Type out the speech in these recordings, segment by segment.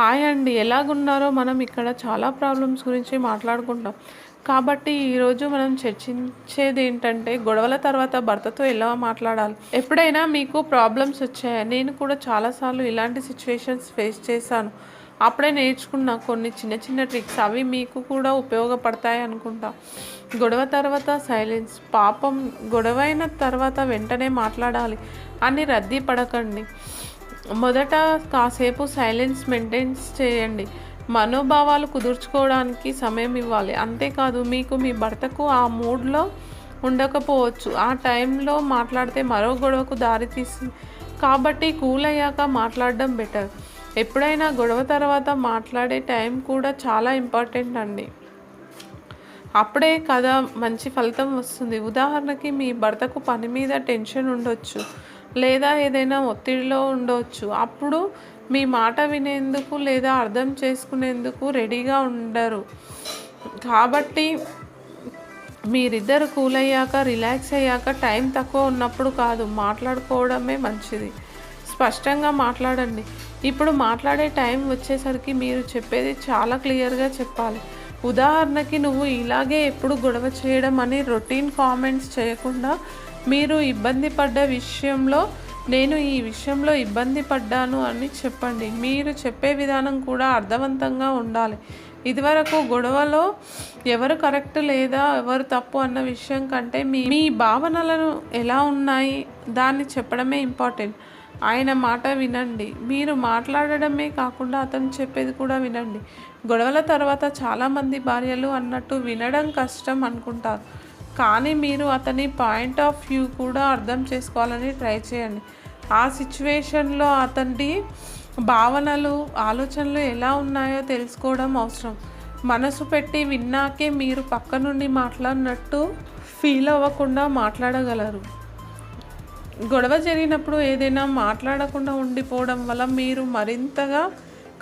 Hi అండి. ఎలాగున్నారో మనం ఇక్కడ చాలా ప్రాబ్లమ్స్ గురించి మాట్లాడుకుంటాం. కాబట్టి ఈరోజు మనం చర్చించేది ఏంటంటే గొడవల తర్వాత భర్తతో ఎలా మాట్లాడాలి? ఎప్పుడైనా మీకు ప్రాబ్లమ్స్ వచ్చాయా? నేను కూడా చాలాసార్లు ఇలాంటి సిచ్యువేషన్స్ ఫేస్ చేశాను. అప్పుడే నేర్చుకున్న కొన్ని చిన్న చిన్న ట్రిక్స్ అవి మీకు కూడా ఉపయోగపడతాయి అనుకుంటా. గొడవ తర్వాత సైలెన్స్. పాపం గొడవైన తర్వాత వెంటనే మాట్లాడాలి. అని రద్దీ పడకండి. మొదట కాసేపు సైలెన్స్ మెయింటైన్ చేయండి. మనోభావాలు కుదుర్చుకోవడానికి సమయం ఇవ్వాలి. అంతేకాదు మీకు మీ భర్తకు ఆ మూడ్లో ఉండకపోవచ్చు. ఆ టైంలో మాట్లాడితే మరో గొడవకు దారితీస్తుంది కాబట్టి కూల్ అయ్యాక మాట్లాడడం బెటర్. ఎప్పుడైనా గొడవ తర్వాత మాట్లాడే టైం కూడా చాలా ఇంపార్టెంట్ అండి. అప్పుడే కదా మంచి ఫలితం వస్తుంది. ఉదాహరణకి మీ భర్తకు పని మీద టెన్షన్ ఉండొచ్చు. లేదా ఏదైనా ఒత్తిడిలో ఉండవచ్చు అప్పుడు మీ మాట వినేందుకు లేదా అర్థం చేసుకునేందుకు రెడీగా ఉండరు. కాబట్టి మీరిద్దరు కూల్ అయ్యాక రిలాక్స్ అయ్యాక టైం తక్కువ ఉన్నప్పుడు కాదు మాట్లాడుకోవడమే మంచిది. స్పష్టంగా మాట్లాడండి. ఇప్పుడు మాట్లాడే టైం వచ్చేసరికి మీరు చెప్పేది చాలా క్లియర్గా చెప్పాలి. ఉదాహరణకి నువ్వు ఇలాగే ఎప్పుడు గొడవ చేయడం అని రొటీన్ కామెంట్స్ చేయకుండా మీరు ఇబ్బంది పడ్డ విషయంలో నేను ఈ విషయంలో ఇబ్బంది పడ్డాను అని చెప్పండి. మీరు చెప్పే విధానం కూడా అర్థవంతంగా ఉండాలి. ఇదివరకు గొడవలో ఎవరు కరెక్ట్ లేదా ఎవరు తప్పు అన్న విషయం కంటే మీ మీ భావనలను ఎలా ఉన్నాయి దాన్ని చెప్పడమే ఇంపార్టెంట్. ఆయన మాట వినండి. మీరు మాట్లాడడమే కాకుండా అతను చెప్పేది కూడా వినండి. గొడవల తర్వాత చాలామంది భార్యలు అన్నట్టు వినడం కష్టం అనుకుంటారు. కానీ మీరు అతని పాయింట్ ఆఫ్ వ్యూ కూడా అర్థం చేసుకోవాలని ట్రై చేయండి. ఆ సిచ్యువేషన్లో అతని భావనలు ఆలోచనలు ఎలా ఉన్నాయో తెలుసుకోవడం అవసరం. మనసు పెట్టి విన్నాకే మీరు పక్క నుండి మాట్లాడినట్టు ఫీల్ అవ్వకుండా మాట్లాడగలరు. గొడవ జరిగినప్పుడు ఏదైనా మాట్లాడకుండా ఉండిపోవడం వల్ల మీరు మరింతగా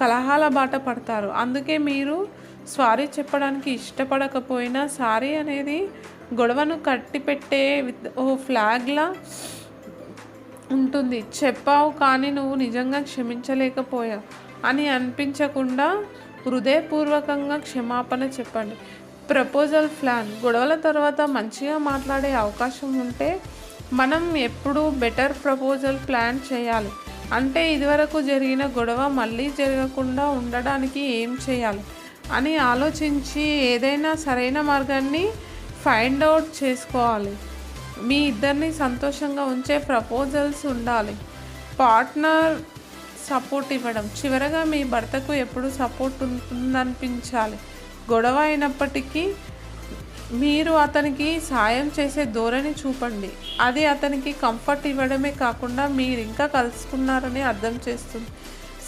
కలహాల బాట పడతారు. అందుకే మీరు సారీ చెప్పడానికి ఇష్టపడకపోయినా సారీ అనేది గొడవను కట్టిపెట్టే ఓ ఫ్లాగ్లా ఉంటుంది. చెప్పావు కానీ నువ్వు నిజంగా క్షమించలేకపోయావు అని అనిపించకుండా హృదయపూర్వకంగా క్షమాపణ చెప్పండి. Proposal plan. గొడవల తర్వాత మంచిగా మాట్లాడే అవకాశం ఉంటే మనం ఎప్పుడూ బెటర్ ప్రపోజల్ ప్లాన్ చేయాలి. అంటే ఇదివరకు జరిగిన గొడవ మళ్ళీ జరగకుండా ఉండడానికి ఏం చేయాలి? అని ఆలోచించి ఏదైనా సరైన మార్గాన్ని ఫైండ్ అవుట్ చేసుకోవాలి. మీ ఇద్దరిని సంతోషంగా ఉంచే ప్రపోజల్స్ ఉండాలి. పార్ట్నర్ సపోర్ట్ ఇవ్వడం. చివరగా మీ భర్తకు ఎప్పుడు సపోర్ట్ ఉంటుందనిపించాలి. గొడవ అయినప్పటికీ మీరు అతనికి సాయం చేసే ధోరణి చూపండి. అది అతనికి కంఫర్ట్ ఇవ్వడమే కాకుండా మీరు ఇంకా కలుసుకున్నారని అర్థం చేస్తుంది.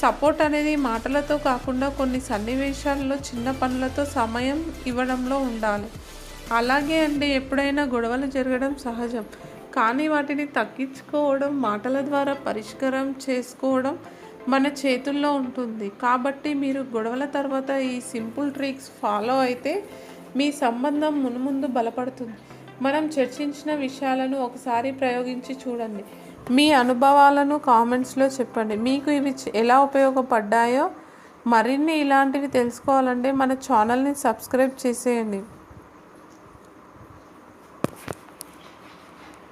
సపోర్ట్ అనేది మాటలతో కాకుండా కొన్ని సన్నివేశాల్లో చిన్న పనులతో సమయం ఇవ్వడంలో ఉండాలి. అలాగే అండి ఎప్పుడైనా గొడవలు జరగడం సహజం. కానీ వాటిని తగ్గించుకోవడం మాటల ద్వారా పరిష్కారం చేసుకోవడం మన చేతుల్లో ఉంటుంది. కాబట్టి మీరు గొడవల తర్వాత ఈ సింపుల్ ట్రిక్స్ ఫాలో అయితే మీ సంబంధం మునుముందు బలపడుతుంది. మనం చర్చించిన విషయాలను ఒకసారి ప్రయోగించి చూడండి. మీ అనుభవాలను కామెంట్స్లో చెప్పండి. మీకు ఇవి ఎలా ఉపయోగపడ్డాయో మరిన్ని ఇలాంటివి తెలుసుకోవాలంటే మన ఛానల్ని సబ్స్క్రైబ్ చేసేయండి.